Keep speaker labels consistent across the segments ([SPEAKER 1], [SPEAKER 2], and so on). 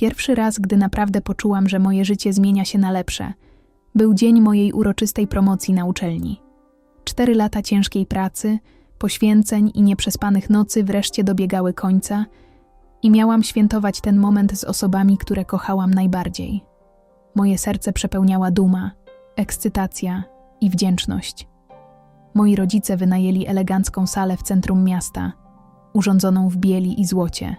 [SPEAKER 1] Pierwszy raz, gdy naprawdę poczułam, że moje życie zmienia się na lepsze, był dzień mojej uroczystej promocji na uczelni. Cztery lata ciężkiej pracy, poświęceń i nieprzespanych nocy wreszcie dobiegały końca i miałam świętować ten moment z osobami, które kochałam najbardziej. Moje serce przepełniała duma, ekscytacja i wdzięczność. Moi rodzice wynajęli elegancką salę w centrum miasta, urządzoną w bieli i złocie,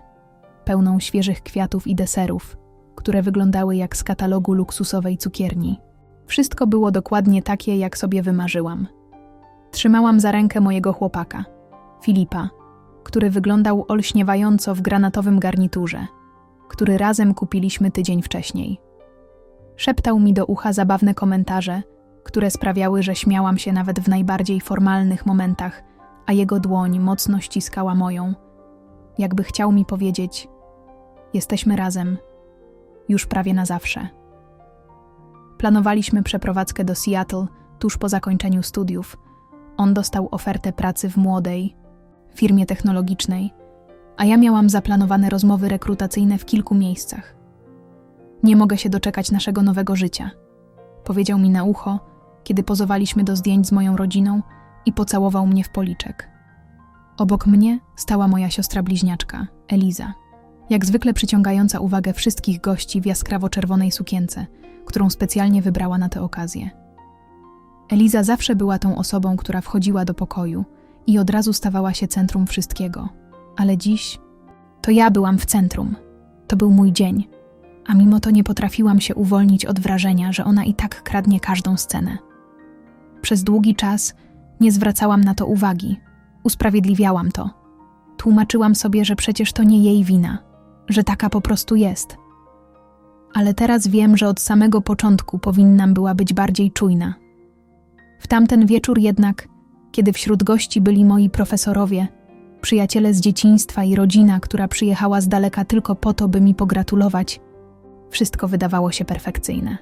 [SPEAKER 1] pełną świeżych kwiatów i deserów, które wyglądały jak z katalogu luksusowej cukierni. Wszystko było dokładnie takie, jak sobie wymarzyłam. Trzymałam za rękę mojego chłopaka, Filipa, który wyglądał olśniewająco w granatowym garniturze, który razem kupiliśmy tydzień wcześniej. Szeptał mi do ucha zabawne komentarze, które sprawiały, że śmiałam się nawet w najbardziej formalnych momentach, a jego dłoń mocno ściskała moją, jakby chciał mi powiedzieć: Jesteśmy razem, już prawie na zawsze. Planowaliśmy przeprowadzkę do Seattle tuż po zakończeniu studiów. On dostał ofertę pracy w młodej firmie technologicznej, a ja miałam zaplanowane rozmowy rekrutacyjne w kilku miejscach. Nie mogę się doczekać naszego nowego życia, powiedział mi na ucho, kiedy pozowaliśmy do zdjęć z moją rodziną i pocałował mnie w policzek. Obok mnie stała moja siostra bliźniaczka, Eliza, jak zwykle przyciągająca uwagę wszystkich gości w jaskrawo-czerwonej sukience, którą specjalnie wybrała na tę okazję. Eliza zawsze była tą osobą, która wchodziła do pokoju i od razu stawała się centrum wszystkiego. Ale dziś to ja byłam w centrum. To był mój dzień, a mimo to nie potrafiłam się uwolnić od wrażenia, że ona i tak kradnie każdą scenę. Przez długi czas nie zwracałam na to uwagi, usprawiedliwiałam to. Tłumaczyłam sobie, że przecież to nie jej wina, że taka po prostu jest. Ale teraz wiem, że od samego początku powinnam była być bardziej czujna. W tamten wieczór jednak, kiedy wśród gości byli moi profesorowie, przyjaciele z dzieciństwa i rodzina, która przyjechała z daleka tylko po to, by mi pogratulować, wszystko wydawało się perfekcyjne.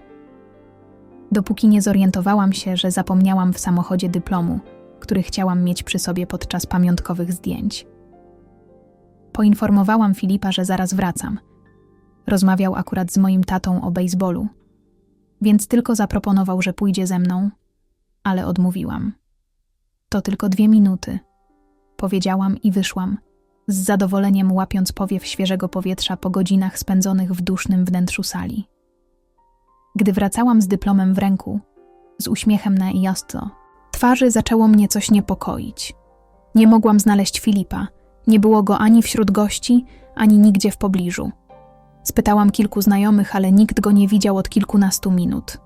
[SPEAKER 1] Dopóki nie zorientowałam się, że zapomniałam w samochodzie dyplomu, który chciałam mieć przy sobie podczas pamiątkowych zdjęć. Poinformowałam Filipa, że zaraz wracam. Rozmawiał akurat z moim tatą o baseballu, więc tylko zaproponował, że pójdzie ze mną, ale odmówiłam. To tylko dwie minuty, powiedziałam i wyszłam, z zadowoleniem łapiąc powiew świeżego powietrza po godzinach spędzonych w dusznym wnętrzu sali. Gdy wracałam z dyplomem w ręku, z uśmiechem na jasno, twarzy zaczęło mnie coś niepokoić. Nie mogłam znaleźć Filipa, nie było go ani wśród gości, ani nigdzie w pobliżu. Spytałam kilku znajomych, ale nikt go nie widział od kilkunastu minut.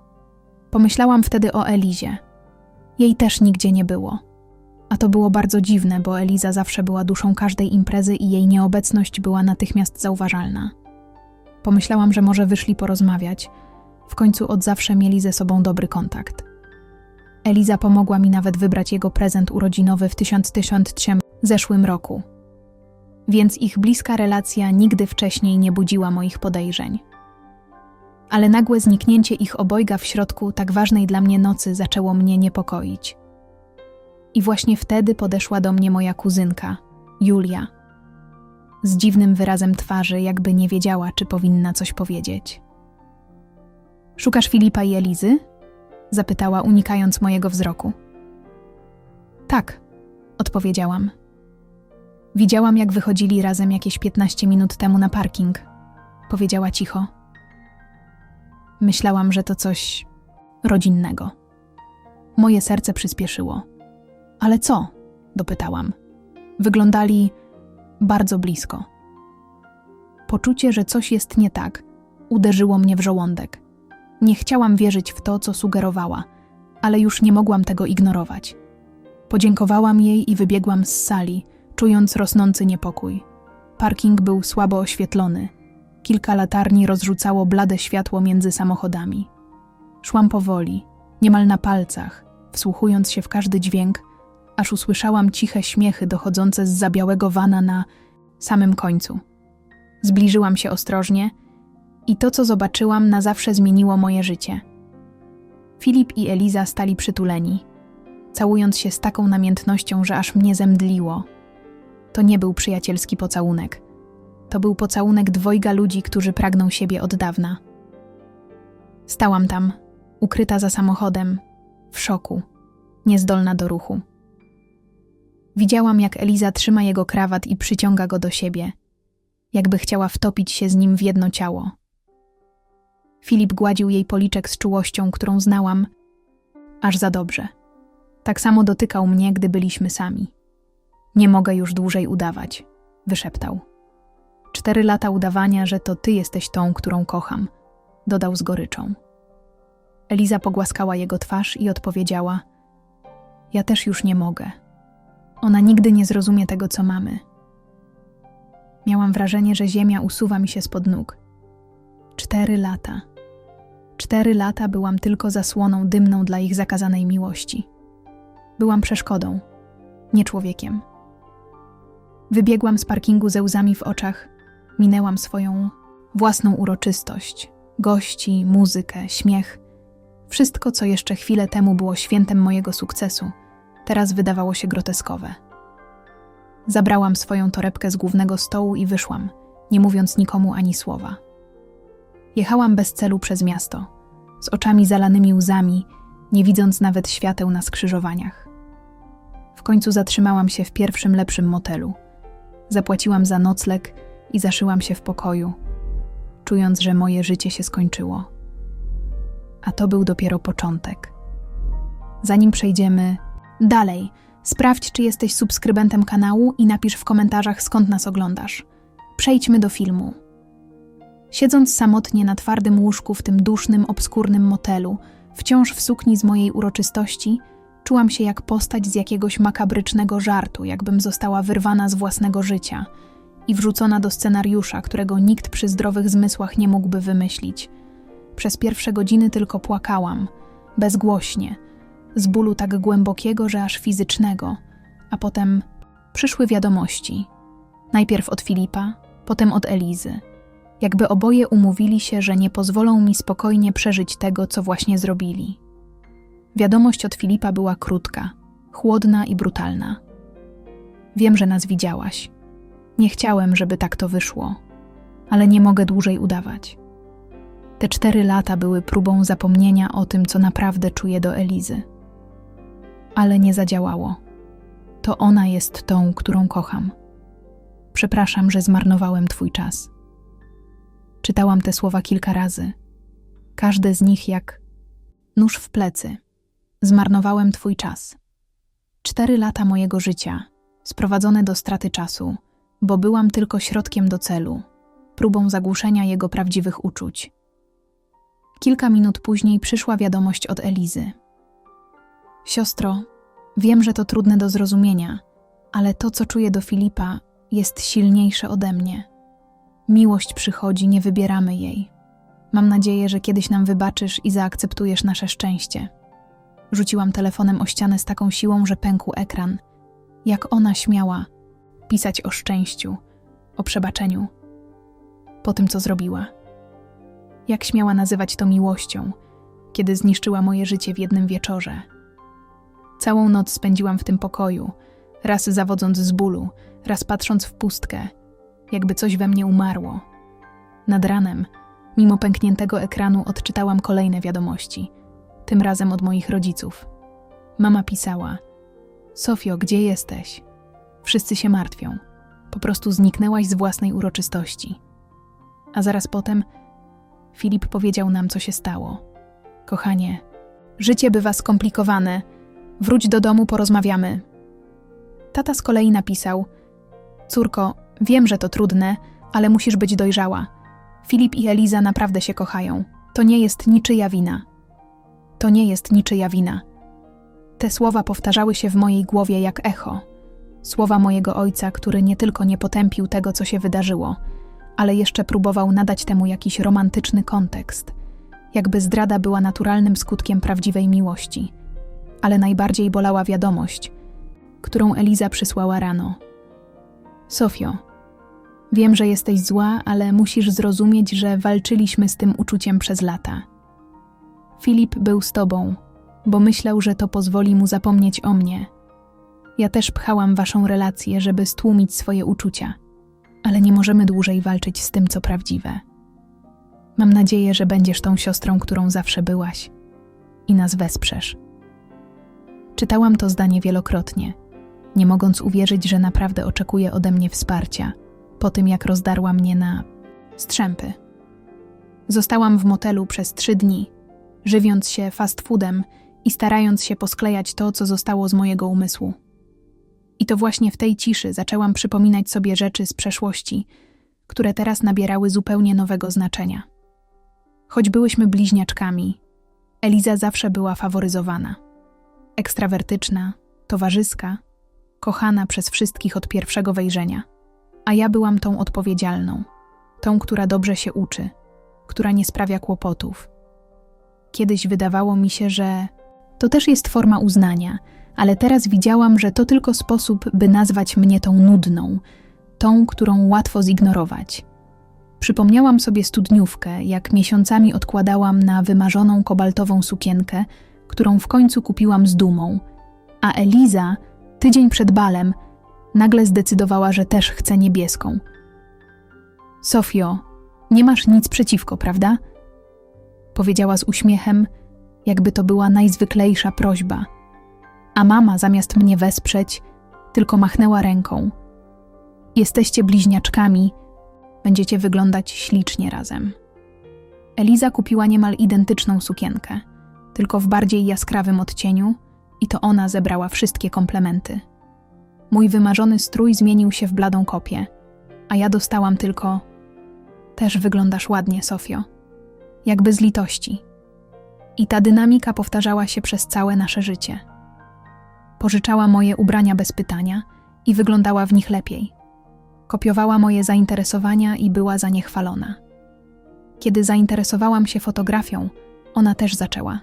[SPEAKER 1] Pomyślałam wtedy o Elizie. Jej też nigdzie nie było. A to było bardzo dziwne, bo Eliza zawsze była duszą każdej imprezy i jej nieobecność była natychmiast zauważalna. Pomyślałam, że może wyszli porozmawiać. W końcu od zawsze mieli ze sobą dobry kontakt. Eliza pomogła mi nawet wybrać jego prezent urodzinowy w 1003 zeszłym roku. Więc ich bliska relacja nigdy wcześniej nie budziła moich podejrzeń. Ale nagłe zniknięcie ich obojga w środku tak ważnej dla mnie nocy zaczęło mnie niepokoić. I właśnie wtedy podeszła do mnie moja kuzynka, Julia, z dziwnym wyrazem twarzy, jakby nie wiedziała, czy powinna coś powiedzieć. Szukasz Filipa i Elizy? zapytała, unikając mojego wzroku. Tak, odpowiedziałam. Widziałam, jak wychodzili razem jakieś 15 minut temu na parking, powiedziała cicho. Myślałam, że to coś rodzinnego. Moje serce przyspieszyło. Ale co? dopytałam. Wyglądali bardzo blisko. Poczucie, że coś jest nie tak, uderzyło mnie w żołądek. Nie chciałam wierzyć w to, co sugerowała, ale już nie mogłam tego ignorować. Podziękowałam jej i wybiegłam z sali, czując rosnący niepokój. Parking był słabo oświetlony. Kilka latarni rozrzucało blade światło między samochodami. Szłam powoli, niemal na palcach, wsłuchując się w każdy dźwięk, aż usłyszałam ciche śmiechy dochodzące z zabiałego wana na samym końcu. Zbliżyłam się ostrożnie i to, co zobaczyłam, na zawsze zmieniło moje życie. Filip i Eliza stali przytuleni, całując się z taką namiętnością, że aż mnie zemdliło. To nie był przyjacielski pocałunek. To był pocałunek dwojga ludzi, którzy pragną siebie od dawna. Stałam tam, ukryta za samochodem, w szoku, niezdolna do ruchu. Widziałam, jak Eliza trzyma jego krawat i przyciąga go do siebie, jakby chciała wtopić się z nim w jedno ciało. Filip gładził jej policzek z czułością, którą znałam, aż za dobrze. Tak samo dotykał mnie, gdy byliśmy sami. Nie mogę już dłużej udawać, wyszeptał. Cztery lata udawania, że to ty jesteś tą, którą kocham, dodał z goryczą. Eliza pogłaskała jego twarz i odpowiedziała: Ja też już nie mogę. Ona nigdy nie zrozumie tego, co mamy. Miałam wrażenie, że ziemia usuwa mi się spod nóg. Cztery lata. Cztery lata byłam tylko zasłoną dymną dla ich zakazanej miłości. Byłam przeszkodą, nie człowiekiem. Wybiegłam z parkingu ze łzami w oczach, minęłam swoją własną uroczystość, gości, muzykę, śmiech. Wszystko, co jeszcze chwilę temu było świętem mojego sukcesu, teraz wydawało się groteskowe. Zabrałam swoją torebkę z głównego stołu i wyszłam, nie mówiąc nikomu ani słowa. Jechałam bez celu przez miasto, z oczami zalanymi łzami, nie widząc nawet świateł na skrzyżowaniach. W końcu zatrzymałam się w pierwszym lepszym motelu. Zapłaciłam za nocleg i zaszyłam się w pokoju, czując, że moje życie się skończyło. A to był dopiero początek. Zanim przejdziemy dalej, sprawdź, czy jesteś subskrybentem kanału i napisz w komentarzach, skąd nas oglądasz. Przejdźmy do filmu. Siedząc samotnie na twardym łóżku w tym dusznym, obskurnym motelu, wciąż w sukni z mojej uroczystości, czułam się jak postać z jakiegoś makabrycznego żartu, jakbym została wyrwana z własnego życia i wrzucona do scenariusza, którego nikt przy zdrowych zmysłach nie mógłby wymyślić. Przez pierwsze godziny tylko płakałam, bezgłośnie, z bólu tak głębokiego, że aż fizycznego, a potem przyszły wiadomości. Najpierw od Filipa, potem od Elizy jakby oboje umówili się, że nie pozwolą mi spokojnie przeżyć tego, co właśnie zrobili. Wiadomość od Filipa była krótka, chłodna i brutalna. Wiem, że nas widziałaś. Nie chciałem, żeby tak to wyszło, ale nie mogę dłużej udawać. Te cztery lata były próbą zapomnienia o tym, co naprawdę czuję do Elizy. Ale nie zadziałało. To ona jest tą, którą kocham. Przepraszam, że zmarnowałem Twój czas. Czytałam te słowa kilka razy. Każde z nich jak nóż w plecy. Zmarnowałem Twój czas. Cztery lata mojego życia, sprowadzone do straty czasu, bo byłam tylko środkiem do celu, próbą zagłuszenia jego prawdziwych uczuć. Kilka minut później przyszła wiadomość od Elizy. Siostro, wiem, że to trudne do zrozumienia, ale to, co czuję do Filipa, jest silniejsze ode mnie. Miłość przychodzi, nie wybieramy jej. Mam nadzieję, że kiedyś nam wybaczysz i zaakceptujesz nasze szczęście. Rzuciłam telefonem o ścianę z taką siłą, że pękł ekran. Jak ona śmiała pisać o szczęściu, o przebaczeniu, po tym, co zrobiła. Jak śmiała nazywać to miłością, kiedy zniszczyła moje życie w jednym wieczorze. Całą noc spędziłam w tym pokoju, raz zawodząc z bólu, raz patrząc w pustkę – jakby coś we mnie umarło. Nad ranem, mimo pękniętego ekranu, odczytałam kolejne wiadomości, tym razem od moich rodziców. Mama pisała: Sofio, gdzie jesteś? Wszyscy się martwią. Po prostu zniknęłaś z własnej uroczystości. A zaraz potem Filip powiedział nam, co się stało. Kochanie, życie bywa skomplikowane. Wróć do domu, porozmawiamy. Tata z kolei napisał: Córko, Wiem, że to trudne, ale musisz być dojrzała. Filip i Eliza naprawdę się kochają. To nie jest niczyja wina. To nie jest niczyja wina. Te słowa powtarzały się w mojej głowie jak echo. Słowa mojego ojca, który nie tylko nie potępił tego, co się wydarzyło, ale jeszcze próbował nadać temu jakiś romantyczny kontekst, jakby zdrada była naturalnym skutkiem prawdziwej miłości. Ale najbardziej bolała wiadomość, którą Eliza przysłała rano. Sofio, Wiem, że jesteś zła, ale musisz zrozumieć, że walczyliśmy z tym uczuciem przez lata. Filip był z tobą, bo myślał, że to pozwoli mu zapomnieć o mnie. Ja też pchałam waszą relację, żeby stłumić swoje uczucia. ale nie możemy dłużej walczyć z tym, co prawdziwe. Mam nadzieję, że będziesz tą siostrą, którą zawsze byłaś i nas wesprzesz. Czytałam to zdanie wielokrotnie, nie mogąc uwierzyć, że naprawdę oczekuje ode mnie wsparcia po tym, jak rozdarła mnie na strzępy. Zostałam w motelu przez trzy dni, żywiąc się fast foodem i starając się posklejać to, co zostało z mojego umysłu. I to właśnie w tej ciszy zaczęłam przypominać sobie rzeczy z przeszłości, które teraz nabierały zupełnie nowego znaczenia. Choć byłyśmy bliźniaczkami, Eliza zawsze była faworyzowana. Ekstrawertyczna, towarzyska, kochana przez wszystkich od pierwszego wejrzenia, a ja byłam tą odpowiedzialną, tą, która dobrze się uczy, która nie sprawia kłopotów. Kiedyś wydawało mi się, że to też jest forma uznania, ale teraz widziałam, że to tylko sposób, by nazwać mnie tą nudną, tą, którą łatwo zignorować. Przypomniałam sobie studniówkę, jak miesiącami odkładałam na wymarzoną kobaltową sukienkę, którą w końcu kupiłam z dumą, a Eliza, tydzień przed balem, nagle zdecydowała, że też chce niebieską. Sofio, nie masz nic przeciwko, prawda? Powiedziała z uśmiechem, jakby to była najzwyklejsza prośba. A mama, zamiast mnie wesprzeć, tylko machnęła ręką. Jesteście bliźniaczkami, będziecie wyglądać ślicznie razem. Eliza kupiła niemal identyczną sukienkę, tylko w bardziej jaskrawym odcieniu, i to ona zebrała wszystkie komplementy. Mój wymarzony strój zmienił się w bladą kopię, a ja dostałam tylko: Też wyglądasz ładnie, Sofio. Jakby z litości. I ta dynamika powtarzała się przez całe nasze życie. Pożyczała moje ubrania bez pytania i wyglądała w nich lepiej. Kopiowała moje zainteresowania i była za. Kiedy zainteresowałam się fotografią, ona też zaczęła.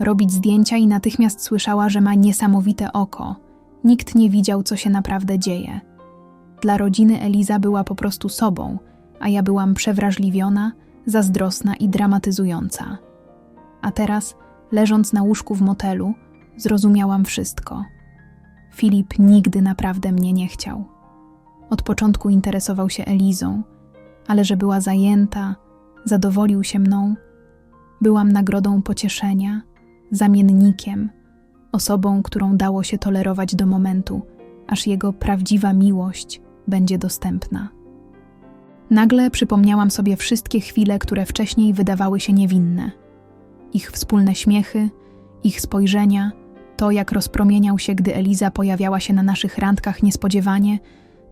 [SPEAKER 1] Robić zdjęcia i natychmiast słyszała, że ma niesamowite oko. Nikt nie widział, co się naprawdę dzieje. Dla rodziny Eliza była po prostu sobą, a ja byłam przewrażliwiona, zazdrosna i dramatyzująca. A teraz, leżąc na łóżku w motelu, zrozumiałam wszystko. Filip nigdy naprawdę mnie nie chciał. Od początku interesował się Elizą, ale że była zajęta, zadowolił się mną. Byłam nagrodą pocieszenia, zamiennikiem, osobą, którą dało się tolerować do momentu, aż jego prawdziwa miłość będzie dostępna. Nagle przypomniałam sobie wszystkie chwile, które wcześniej wydawały się niewinne. Ich wspólne śmiechy, ich spojrzenia, to jak rozpromieniał się, gdy Eliza pojawiała się na naszych randkach niespodziewanie,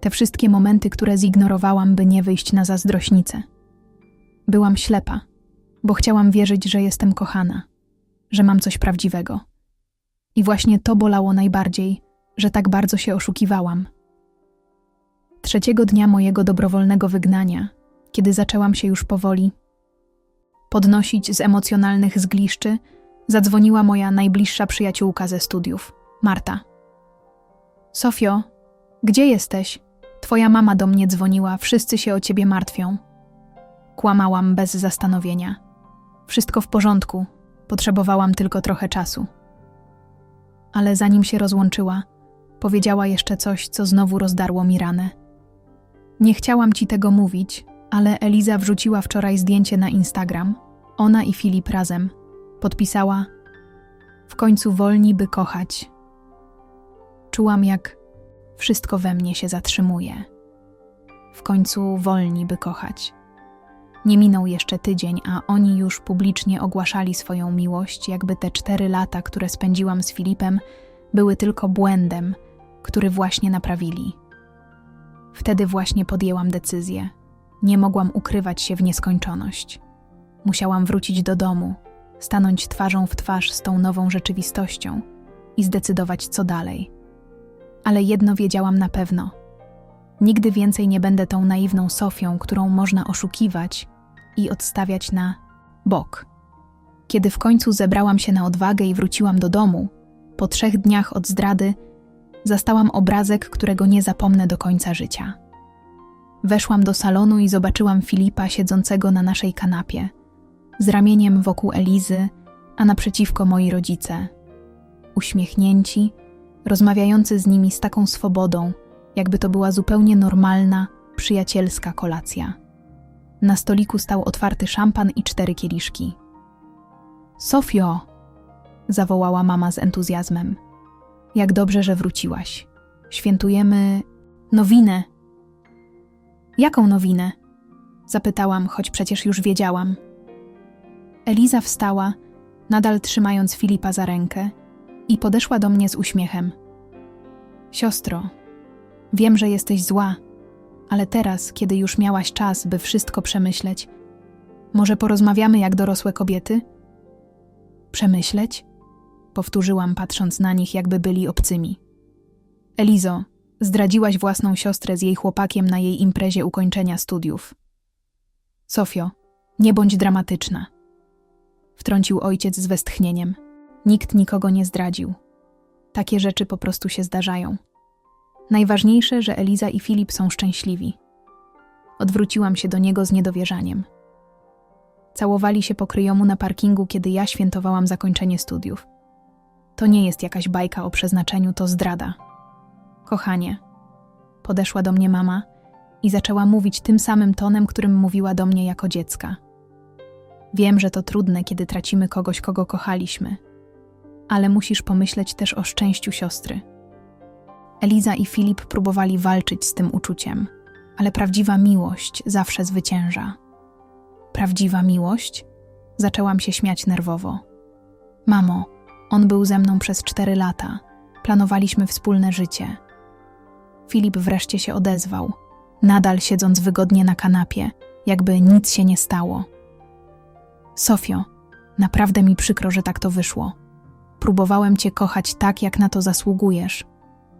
[SPEAKER 1] te wszystkie momenty, które zignorowałam, by nie wyjść na zazdrośnicę. Byłam ślepa, bo chciałam wierzyć, że jestem kochana, że mam coś prawdziwego. I właśnie to bolało najbardziej, że tak bardzo się oszukiwałam. Trzeciego dnia mojego dobrowolnego wygnania, kiedy zaczęłam się już powoli podnosić z emocjonalnych zgliszczy, zadzwoniła moja najbliższa przyjaciółka ze studiów, Marta. Sofio, gdzie jesteś? Twoja mama do mnie dzwoniła, wszyscy się o ciebie martwią. Kłamałam bez zastanowienia. Wszystko w porządku, potrzebowałam tylko trochę czasu. Ale zanim się rozłączyła, powiedziała jeszcze coś, co znowu rozdarło mi ranę. Nie chciałam ci tego mówić, ale Eliza wrzuciła wczoraj zdjęcie na Instagram. Ona i Filip razem. Podpisała: W końcu wolni, by kochać. Czułam, jak wszystko we mnie się zatrzymuje. W końcu wolni, by kochać. Nie minął jeszcze tydzień, a oni już publicznie ogłaszali swoją miłość, jakby te cztery lata, które spędziłam z Filipem, były tylko błędem, który właśnie naprawili. Wtedy właśnie podjęłam decyzję. Nie mogłam ukrywać się w nieskończoność. Musiałam wrócić do domu, stanąć twarzą w twarz z tą nową rzeczywistością i zdecydować, co dalej. Ale jedno wiedziałam na pewno. Nigdy więcej nie będę tą naiwną Sofią, którą można oszukiwać i odstawiać na bok. Kiedy w końcu zebrałam się na odwagę i wróciłam do domu, po trzech dniach od zdrady, zastałam obrazek, którego nie zapomnę do końca życia. Weszłam do salonu i zobaczyłam Filipa siedzącego na naszej kanapie, z ramieniem wokół Elizy, a naprzeciwko moi rodzice. Uśmiechnięci, rozmawiający z nimi z taką swobodą, jakby to była zupełnie normalna, przyjacielska kolacja. Na stoliku stał otwarty szampan i cztery kieliszki. Sofio! zawołała mama z entuzjazmem. Jak dobrze, że wróciłaś. Świętujemy nowinę. Jaką nowinę? Zapytałam, choć przecież już wiedziałam. Eliza wstała, nadal trzymając Filipa za rękę, i podeszła do mnie z uśmiechem. Siostro, wiem, że jesteś zła, ale teraz, kiedy już miałaś czas, by wszystko przemyśleć, może porozmawiamy jak dorosłe kobiety? Przemyśleć? Powtórzyłam, patrząc na nich, jakby byli obcymi. Elizo, zdradziłaś własną siostrę z jej chłopakiem na jej imprezie ukończenia studiów. Sofio, nie bądź dramatyczna. Wtrącił ojciec z westchnieniem. Nikt nikogo nie zdradził. Takie rzeczy po prostu się zdarzają. Najważniejsze, że Eliza i Filip są szczęśliwi. Odwróciłam się do niego z niedowierzaniem. Całowali się po kryjomu na parkingu, kiedy ja świętowałam zakończenie studiów. To nie jest jakaś bajka o przeznaczeniu, to zdrada. Kochanie, podeszła do mnie mama i zaczęła mówić tym samym tonem, którym mówiła do mnie jako dziecka. Wiem, że to trudne, kiedy tracimy kogoś, kogo kochaliśmy, ale musisz pomyśleć też o szczęściu siostry. Eliza i Filip próbowali walczyć z tym uczuciem, ale prawdziwa miłość zawsze zwycięża. Prawdziwa miłość? Zaczęłam się śmiać nerwowo. Mamo, on był ze mną przez cztery lata. Planowaliśmy wspólne życie. Filip wreszcie się odezwał, nadal siedząc wygodnie na kanapie, jakby nic się nie stało. Sofio, naprawdę mi przykro, że tak to wyszło. Próbowałem cię kochać tak, jak na to zasługujesz,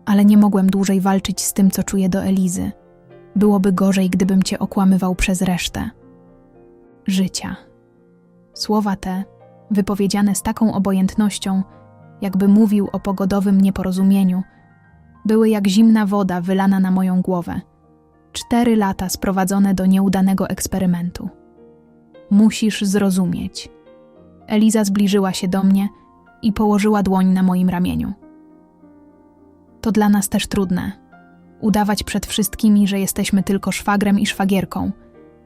[SPEAKER 1] ale nie mogłem dłużej walczyć z tym, co czuję do Elizy. Byłoby gorzej, gdybym cię okłamywał przez resztę. Życia. Słowa te, wypowiedziane z taką obojętnością, jakby mówił o pogodowym nieporozumieniu, były jak zimna woda wylana na moją głowę. Cztery lata sprowadzone do nieudanego eksperymentu. Musisz zrozumieć. Eliza zbliżyła się do mnie i położyła dłoń na moim ramieniu. To dla nas też trudne. Udawać przed wszystkimi, że jesteśmy tylko szwagrem i szwagierką,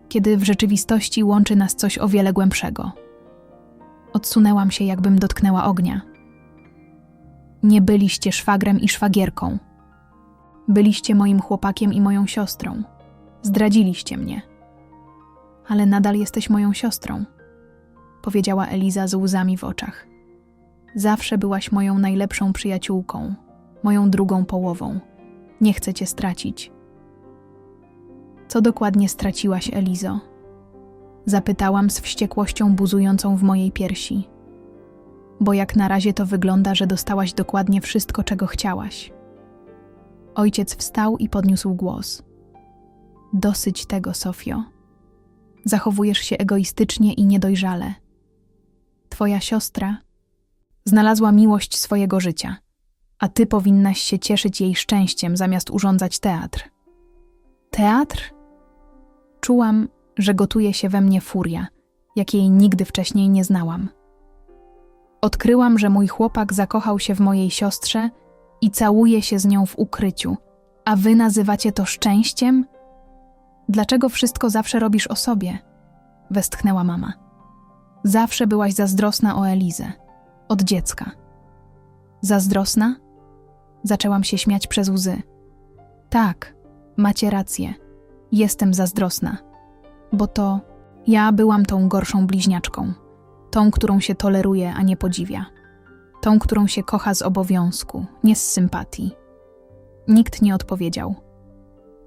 [SPEAKER 1] kiedy w rzeczywistości łączy nas coś o wiele głębszego. Odsunęłam się, jakbym dotknęła ognia. Nie byliście szwagrem i szwagierką. Byliście moim chłopakiem i moją siostrą. Zdradziliście mnie. Ale nadal jesteś moją siostrą, powiedziała Eliza z łzami w oczach. Zawsze byłaś moją najlepszą przyjaciółką, moją drugą połową. Nie chcę cię stracić. Co dokładnie straciłaś, Elizo? Zapytałam z wściekłością buzującą w mojej piersi. Bo jak na razie to wygląda, że dostałaś dokładnie wszystko, czego chciałaś. Ojciec wstał i podniósł głos. Dosyć tego, Sofio. Zachowujesz się egoistycznie i niedojrzale. Twoja siostra znalazła miłość swojego życia, a ty powinnaś się cieszyć jej szczęściem zamiast urządzać teatr. Teatr? Czułam, że gotuje się we mnie furia, jakiej nigdy wcześniej nie znałam. Odkryłam, że mój chłopak zakochał się w mojej siostrze i całuje się z nią w ukryciu, a wy nazywacie to szczęściem? Dlaczego wszystko zawsze robisz o sobie? Westchnęła mama. Zawsze byłaś zazdrosna o Elizę. Od dziecka. Zazdrosna? Zaczęłam się śmiać przez łzy. Tak, macie rację. Jestem zazdrosna. Bo to ja byłam tą gorszą bliźniaczką. Tą, którą się toleruje, a nie podziwia. Tą, którą się kocha z obowiązku, nie z sympatii. Nikt nie odpowiedział.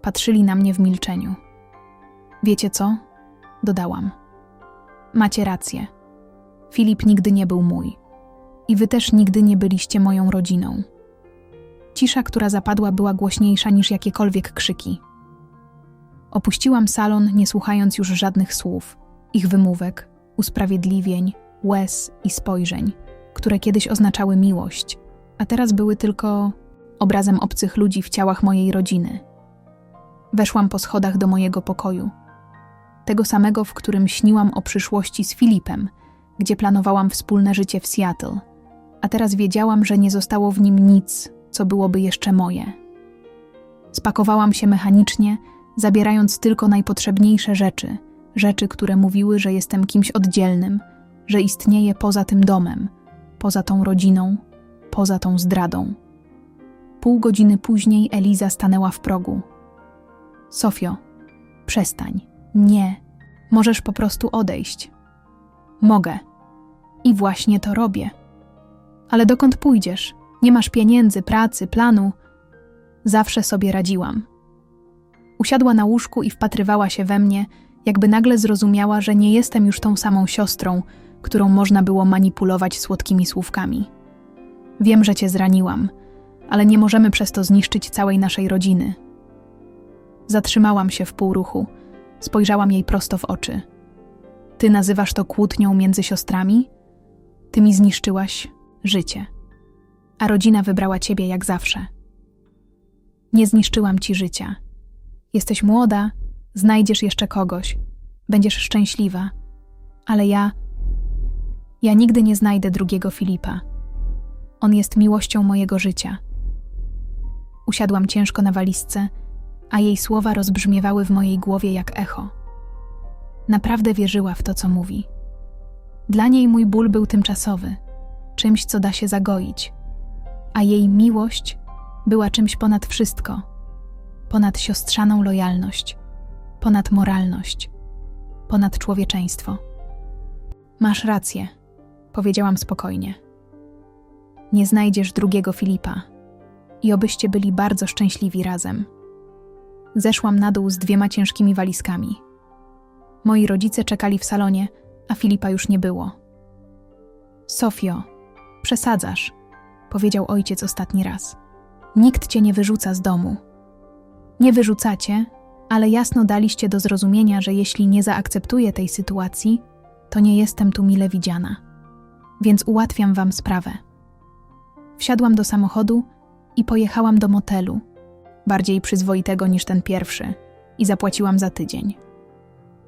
[SPEAKER 1] Patrzyli na mnie w milczeniu. Wiecie co? Dodałam. Macie rację. Filip nigdy nie był mój. I wy też nigdy nie byliście moją rodziną. Cisza, która zapadła, była głośniejsza niż jakiekolwiek krzyki. Opuściłam salon, nie słuchając już żadnych słów, ich wymówek, usprawiedliwień, łez i spojrzeń, które kiedyś oznaczały miłość, a teraz były tylko obrazem obcych ludzi w ciałach mojej rodziny. Weszłam po schodach do mojego pokoju, tego samego, w którym śniłam o przyszłości z Filipem, gdzie planowałam wspólne życie w Seattle, a teraz wiedziałam, że nie zostało w nim nic, co byłoby jeszcze moje. Spakowałam się mechanicznie, zabierając tylko najpotrzebniejsze rzeczy, rzeczy, które mówiły, że jestem kimś oddzielnym, że istnieję poza tym domem, poza tą rodziną, poza tą zdradą. Pół godziny później Eliza stanęła w progu. Sofio, przestań. Nie. Możesz po prostu odejść. Mogę. I właśnie to robię. Ale dokąd pójdziesz? Nie masz pieniędzy, pracy, planu. Zawsze sobie radziłam. Usiadła na łóżku i wpatrywała się we mnie, jakby nagle zrozumiała, że nie jestem już tą samą siostrą, którą można było manipulować słodkimi słówkami. Wiem, że cię zraniłam, ale nie możemy przez to zniszczyć całej naszej rodziny. Zatrzymałam się w półruchu, spojrzałam jej prosto w oczy. Ty nazywasz to kłótnią między siostrami? Ty mi zniszczyłaś życie, a rodzina wybrała ciebie jak zawsze. Nie zniszczyłam ci życia. Jesteś młoda, znajdziesz jeszcze kogoś, będziesz szczęśliwa, ale ja. Ja nigdy nie znajdę drugiego Filipa. On jest miłością mojego życia. Usiadłam ciężko na walizce, a jej słowa rozbrzmiewały w mojej głowie jak echo. Naprawdę wierzyła w to, co mówi. Dla niej mój ból był tymczasowy, czymś, co da się zagoić, a jej miłość była czymś ponad wszystko ponad siostrzaną lojalność, ponad moralność, ponad człowieczeństwo. Masz rację, powiedziałam spokojnie. Nie znajdziesz drugiego Filipa i obyście byli bardzo szczęśliwi razem. Zeszłam na dół z dwiema ciężkimi walizkami. Moi rodzice czekali w salonie, a Filipa już nie było. Sofio, przesadzasz, powiedział ojciec ostatni raz. Nikt cię nie wyrzuca z domu. Nie wyrzucacie, ale jasno daliście do zrozumienia, że jeśli nie zaakceptuję tej sytuacji, to nie jestem tu mile widziana. Więc ułatwiam wam sprawę. Wsiadłam do samochodu i pojechałam do motelu, bardziej przyzwoitego niż ten pierwszy, i zapłaciłam za tydzień.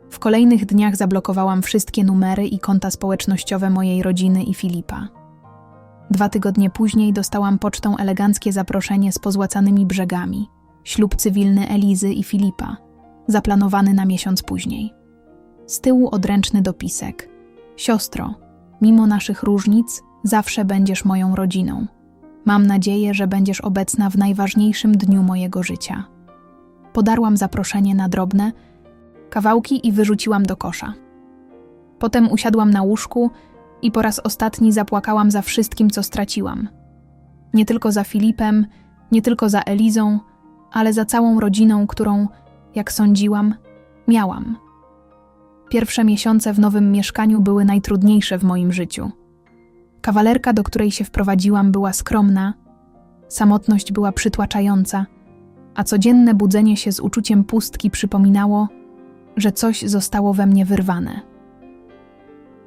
[SPEAKER 1] W kolejnych dniach zablokowałam wszystkie numery i konta społecznościowe mojej rodziny i Filipa. Dwa tygodnie później dostałam pocztą eleganckie zaproszenie z pozłacanymi brzegami – ślub cywilny Elizy i Filipa, zaplanowany na miesiąc później. Z tyłu odręczny dopisek: Siostro, mimo naszych różnic, zawsze będziesz moją rodziną. Mam nadzieję, że będziesz obecna w najważniejszym dniu mojego życia. Podarłam zaproszenie na drobne kawałki i wyrzuciłam do kosza. Potem usiadłam na łóżku i po raz ostatni zapłakałam za wszystkim, co straciłam. Nie tylko za Filipem, nie tylko za Elizą, ale za całą rodziną, którą, jak sądziłam, miałam. Pierwsze miesiące w nowym mieszkaniu były najtrudniejsze w moim życiu. Kawalerka, do której się wprowadziłam, była skromna, samotność była przytłaczająca, a codzienne budzenie się z uczuciem pustki przypominało, że coś zostało we mnie wyrwane.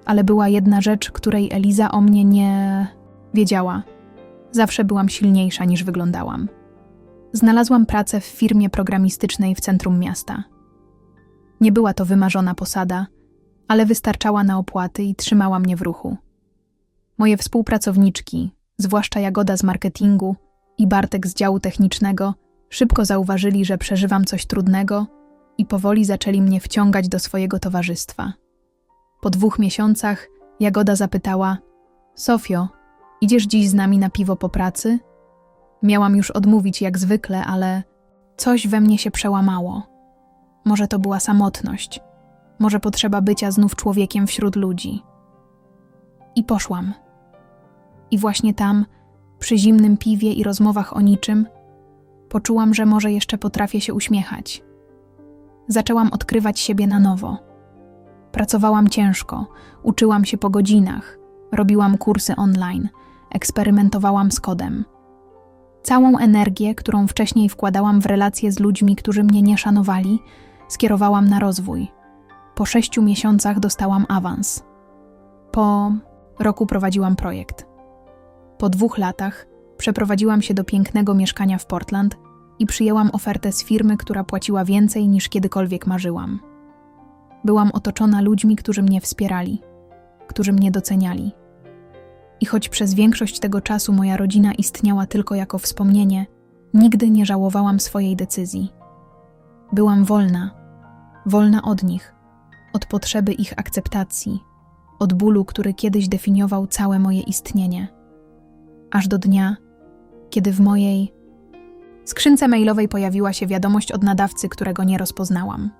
[SPEAKER 1] Ale była jedna rzecz, której Eliza o mnie nie wiedziała. Zawsze byłam silniejsza niż wyglądałam. Znalazłam pracę w firmie programistycznej w centrum miasta. Nie była to wymarzona posada, ale wystarczała na opłaty i trzymała mnie w ruchu. Moje współpracowniczki, zwłaszcza Jagoda z marketingu i Bartek z działu technicznego, szybko zauważyli, że przeżywam coś trudnego i powoli zaczęli mnie wciągać do swojego towarzystwa. Po dwóch miesiącach Jagoda zapytała: Sofio, idziesz dziś z nami na piwo po pracy? Miałam już odmówić jak zwykle, ale coś we mnie się przełamało. Może to była samotność, może potrzeba bycia znów człowiekiem wśród ludzi. I poszłam. I właśnie tam, przy zimnym piwie i rozmowach o niczym, poczułam, że może jeszcze potrafię się uśmiechać. Zaczęłam odkrywać siebie na nowo. Pracowałam ciężko, uczyłam się po godzinach, robiłam kursy online, eksperymentowałam z kodem Całą energię, którą wcześniej wkładałam w relacje z ludźmi, którzy mnie nie szanowali, skierowałam na rozwój. Po sześciu miesiącach dostałam awans. Po roku prowadziłam projekt. Po dwóch latach przeprowadziłam się do pięknego mieszkania w Portland i przyjęłam ofertę z firmy, która płaciła więcej niż kiedykolwiek marzyłam. Byłam otoczona ludźmi, którzy mnie wspierali, którzy mnie doceniali. I choć przez większość tego czasu moja rodzina istniała tylko jako wspomnienie, nigdy nie żałowałam swojej decyzji. Byłam wolna, wolna od nich, od potrzeby ich akceptacji, od bólu, który kiedyś definiował całe moje istnienie. Aż do dnia, kiedy w mojej skrzynce mailowej pojawiła się wiadomość od nadawcy, którego nie rozpoznałam.